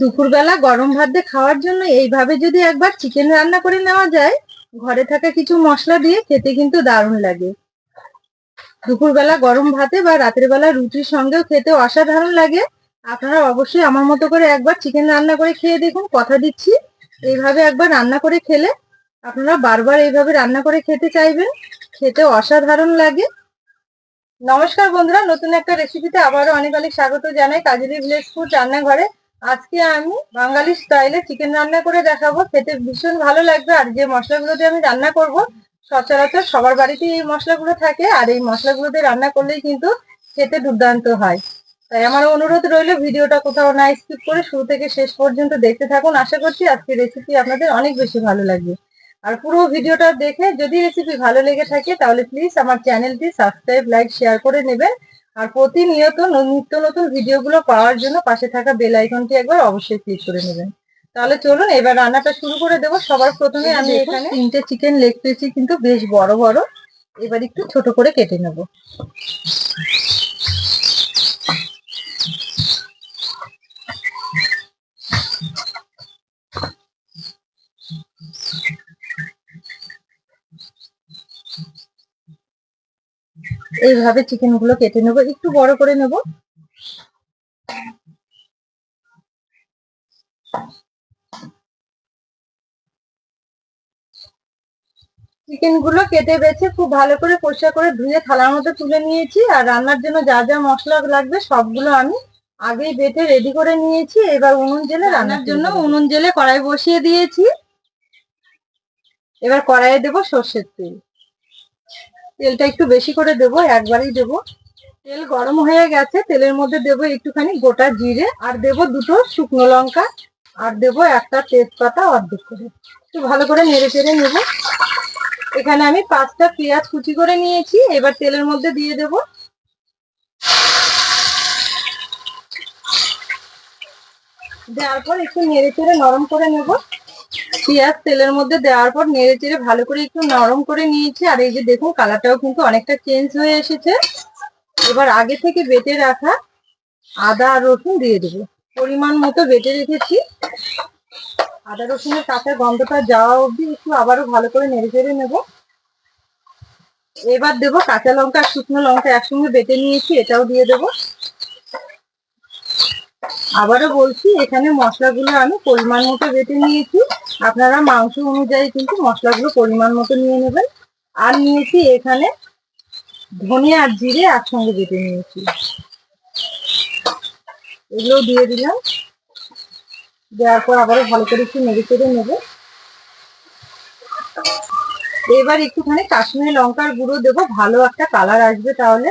দুপুরবেলা গরম ভাত দিয়ে খাওয়ার জন্য এইভাবে যদি একবার চিকেন রান্না করে নেওয়া যায়, ঘরে থাকা কিছু মশলা দিয়ে খেতে কিন্তু দারুণ লাগে। দুপুরবেলা গরম ভাতে বা রাতের বেলা রুটির সঙ্গেও খেতে অসাধারণ লাগে। আপনারা অবশ্যই আমার মতো করে একবার চিকেন রান্না করে খেয়ে দেখুন, কথা দিচ্ছি। এইভাবে একবার রান্না করে খেলে আপনারা বারবার এইভাবে রান্না করে খেতে চাইবেন, খেতে অসাধারণ লাগে। নমস্কার বন্ধুরা, নতুন একটা রেসিপিতে আবারও অনেক অনেক স্বাগত জানাই কাজলি ভিলেজ ফুড রান্নাঘরে। আজকে আমি বাঙালি স্টাইলে চিকেন রান্না করে দেখাবো। খেতে ভীষণ ভালো লাগবে। আর যে মশলাগুলো দিয়ে আমি রান্না করব, সচরাচর সবার বাড়িতেই এই মশলাগুলো থাকে। আর এই মশলাগুলো দিয়ে রান্না করলেই কিন্তু খেতে দুর্দান্ত হয়। তাই আমার অনুরোধ রইল, ভিডিওটা কোথাও না স্কিপ করে শুরু থেকে শেষ পর্যন্ত দেখতে থাকুন। আশা করছি আজকে রেসিপি আপনাদের অনেক বেশি ভালো লাগবে। আর পুরো ভিডিওটা দেখে যদি রেসিপি ভালো লেগে থাকে, তাহলে প্লিজ আমার চ্যানেলটি সাবস্ক্রাইব লাইক শেয়ার করে নেবেন। আর প্রতিনিয়ত নিত্য নতুন ভিডিওগুলো পাওয়ার জন্য পাশে থাকা বেল আইকনটি একবার অবশ্যই ক্লিক করে নেবেন। তাহলে চলুন এবার রান্নাটা শুরু করে দেবো। সবার প্রথমে আমি এখানে তিনটে চিকেন লেগ পেয়েছি কিন্তু বেশ বড় বড়। এবার একটু ছোট করে কেটে নেব। এইভাবে চিকেনগুলো কেটে নেব একটু বড় করে নেব। চিকেনগুলো কেটে বেছে খুব ভালো করে পরিষ্কার করে ধুয়ে থালার মধ্যে তুলে নিয়েছি আর রান্নার জন্য যা যা মশলা লাগবে সবগুলো আমি আগেই বেটে রেডি করে নিয়েছি এবার উনুন জেলে রান্নার জন্য উনুন জেলে কড়াই বসিয়ে দিয়েছি। এবার কড়াইয়ে দেবো সর্ষের তেল। তেলটা একটু বেশি করে দেবো, একবারই দেবো। তেল গরম হয়ে গেছে, তেলের মধ্যে দেবো একটুখানি গোটা জিরে, আর দেবো দুটো শুকনো লঙ্কা, আর দেবো একটা তেজপাতা অর্ধেক করে। একটু ভালো করে নেড়ে চেড়ে নেব। এখানে আমি পাঁচটা পেঁয়াজ কুচি করে নিয়েছি, এবার তেলের মধ্যে দিয়ে দেব। দেওয়ার পর একটু নেড়ে চেড়ে নরম করে নেব। পেঁয়াজ তেলের মধ্যে দেওয়ার পর নেড়ে চেড়ে ভালো করে একটু নরম করে নিয়েছি। আর এই যে দেখুন কালারটাও কিন্তু অনেকটা চেঞ্জ হয়ে এসেছে। এবার আগে থেকে বেটে রাখা আদা আর রসুন দিয়ে দেবো। পরিমাণ মতো বেটে রেখেছি। আদা রসুনের কাঁচা গন্ধটা যাওয়া অবধি একটু আবারও ভালো করে নেড়ে চেড়ে নেব। এবার দেবো কাঁচা লঙ্কা আর শুকনো লঙ্কা একসঙ্গে বেটে নিয়েছি, এটাও দিয়ে দেবো। আবারও বলছি, এখানে মশলাগুলো আমি পরিমাণ মতো বেটে নিয়েছি। আপনারা মাংস অনুযায়ী কিন্তু মশলাগুলো পরিমাণ মতো নিয়ে নেবেন। আর নিয়েছি এখানে ধনে আর জিরে একসঙ্গে বেটে নিয়েছি। এগুলো দিয়ে দিলাম। দেওয়ার পর আবারও ভালো করে একটু নেড়ে চেড়ে নেব। এবার একটুখানি কাশ্মীরি লঙ্কার গুঁড়ো দেবো, ভালো একটা কালার আসবে তাহলে।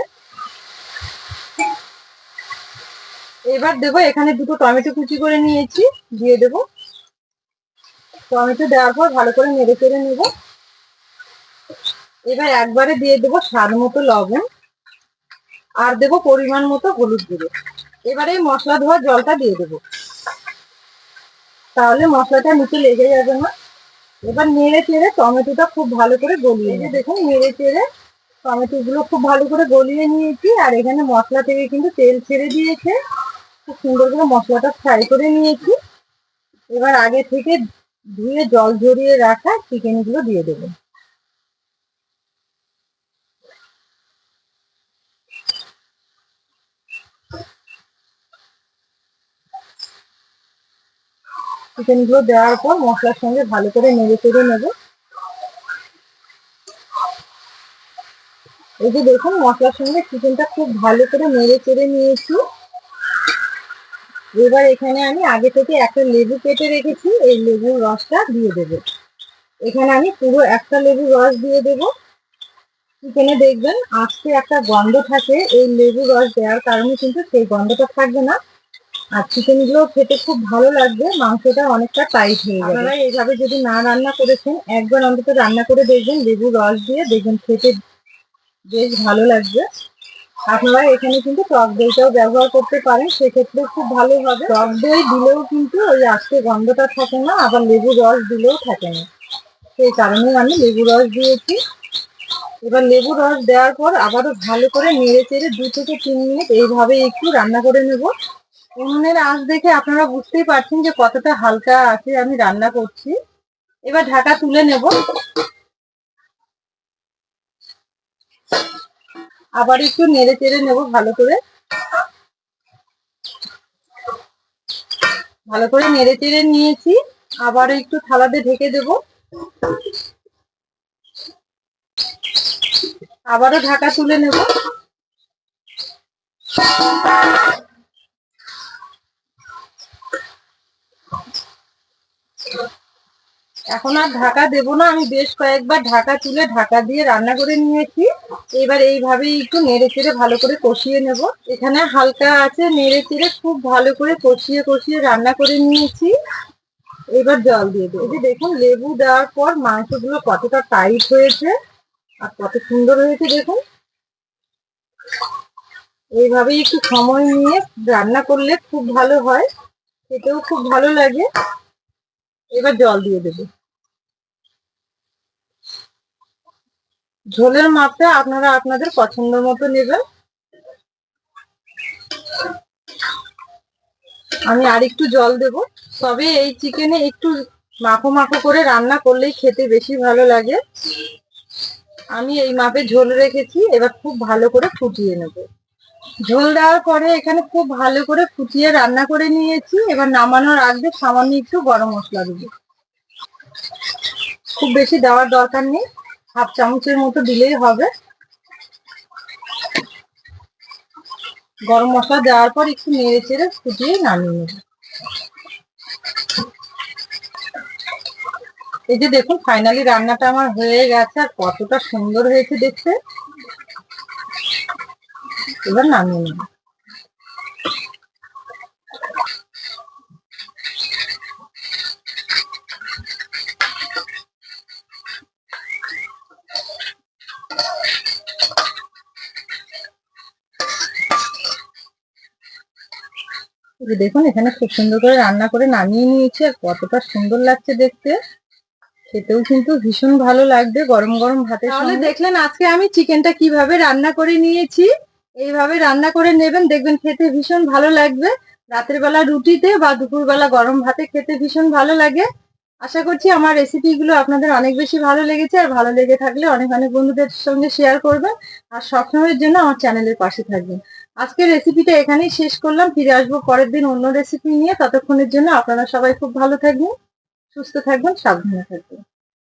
এবার দেবো, এখানে দুটো টমেটো কুচি করে নিয়েছি, দিয়ে দেবো। টমেটো দেওয়ার পর ভালো করে নেড়ে চেড়ে নেব। এবার একবারে দিয়ে দেবো স্বাদ মতো লবণ, আর দেবো পরিমাণ মতো হলুদ গুঁড়ো। এবারে মশলা ধোয়ার জলটা দিয়ে দেবো। তাহলে মশলাটা নিচে লেগে যাবে না। এবার নেড়ে চেড়ে টমেটোটা খুব ভালো করে গলিয়ে নিয়ে দেখুন, নেড়ে চেড়ে টমেটো গুলো খুব ভালো করে গলিয়ে নিয়েছি, আর এখানে মশলা থেকে কিন্তু তেল ছেড়ে দিয়েছে। খুব সুন্দর করে মশলাটা ফ্রাই করে নিয়েছি। এবার আগে থেকে ধুয়ে জল ঝরিয়ে রাখা চিকেনগুলো দিয়ে দেবো। চিকেনগুলো দেওয়ার পর মশলার সঙ্গে ভালো করে নেড়ে চেড়ে নেব। এই যে দেখুন, মশলার সঙ্গে চিকেনটা খুব ভালো করে নেড়ে চেড়ে নিয়েছি। এবার এখানে আমি আগে থেকে একটা লেবু কেটে রেখেছি, এই লেবুর রসটা দিয়ে দেবো। এখানে আমি পুরো একটা লেবুর রস দিয়ে দেবো। চিকেনে দেখবেন আজকে একটা গন্ধ থাকে, এই লেবু রস দেওয়ার কারণে কিন্তু সেই গন্ধটা থাকবে না। আর চিকেনগুলো খেতে খুব ভালো লাগবে, মাংসটা অনেকটা টাইট হয়ে যাবে। আপনারা এইভাবে যদি না রান্না করেছেন, একবার অন্তত রান্না করে দেখবেন লেবু রস দিয়ে দেখবেন খেতে বেশ ভালো লাগবে। আপনারা এখানে কিন্তু টক দইটাও ব্যবহার করতে পারেন, সেক্ষেত্রে খুব ভালো হবে। টক দই দিলেও কিন্তু ওই আজকে গন্ধটা থাকে না, আবার লেবু রস দিলেও থাকে না। সেই কারণে আমি লেবু রস দিয়েছি। এবার লেবু রস দেওয়ার পর আবারও ভালো করে নেড়ে চেড়ে দু থেকে তিন মিনিট এইভাবে একটু রান্না করে নেব। উনুনের আঁচ দেখে আপনারা বুঝতেই পারছেন যে কতটা হালকা আছে আমি রান্না করছি। এবার ঢাকা তুলে নেব। আবার একটু নেড়ে চেড়ে নেব ভালো করে। ভালো করে নেড়ে চেড়ে নিয়েছি। আবার একটু থালাতে ঢেকে দেব। আবারও ঢাকা তুলে নেব। এখন আর ঢাকা দেব না, আমি বেশ কয়েকবার ঢাকা তুলে ঢাকা দিয়ে রান্না করে নিয়েছি। এবার এইভাবেই একটু নেড়ে চেড়ে ভালো করে কষিয়ে নেব। এখানে হালকা আছে, নেড়ে চেড়ে খুব ভালো করে কষিয়ে কষিয়ে রান্না করে নিয়েছি। এবার জল দিয়ে দেবো। যে দেখুন, লেবু দেওয়ার পর মাংসগুলো কতটা টাইট হয়েছে আর কত সুন্দর হয়েছে দেখুন। এইভাবেই একটু সময় নিয়ে রান্না করলে খুব ভালো হয়, খেতেও খুব ভালো লাগে। এবার জল দিয়ে দেবো। ঝোলের মাপটা আপনারা আপনাদের পছন্দ মতো নেবেন। আমি আর একটু জল দেব। তবে এই চিকেনে একটু মাখো মাখো করে রান্না করলেই খেতে বেশি ভালো লাগে। আমি এই মাপে ঝোল রেখেছি, এবার খুব ভালো করে ফুটিয়ে নেব। ঝোল দেওয়ার পরে এখানে খুব ভালো করে ফুটিয়ে রান্না করে নিয়েছি। এবার নামানোর আগে সামান্য একটু গরম মশলা দেবো। খুব বেশি দেওয়ার দরকার নেই। হাফ চামচের মতো দিলেই হবে। গরম মশলা দেওয়ার পর একটু নেড়ে চেড়ে ফুটিয়ে নামিয়ে নেব। এই যে দেখুন ফাইনালি রান্নাটা আমার হয়ে গেছে আর কতটা সুন্দর হয়েছে দেখতে। এবার নামিয়ে নেব। দেখুন এখানে খুব সুন্দর করে রান্না করে নামিয়ে নিয়েছি আর কতটা সুন্দর লাগছে দেখতে। খেতেও কিন্তু ভীষণ ভালো লাগবে গরম গরম ভাতের তাহলে দেখলেন আজকে আমি চিকেনটা কীভাবে রান্না করে নিয়েছি এইভাবে রান্না করে নেবেন দেখবেন খেতে ভীষণ ভালো লাগবে। রাতের বেলা রুটিতে বা দুপুরবেলা গরম ভাতে খেতে ভীষণ ভালো লাগে। আশা করছি আমার রেসিপিগুলো আপনাদের অনেক বেশি ভালো লেগেছে আর ভালো লেগে থাকলে অনেক অনেক বন্ধুদের সঙ্গে শেয়ার করবেন। আর সবসময়ের জন্য আমার চ্যানেলের পাশে থাকবেন। আজকের রেসিপিটা এখানেই শেষ করলাম। ফিরে আসব পরের দিন অন্য রেসিপি নিয়ে। ততক্ষণের জন্য আপনারা সবাই খুব ভালো থাকবেন, সুস্থ থাকবেন, সাবধানে থাকবেন।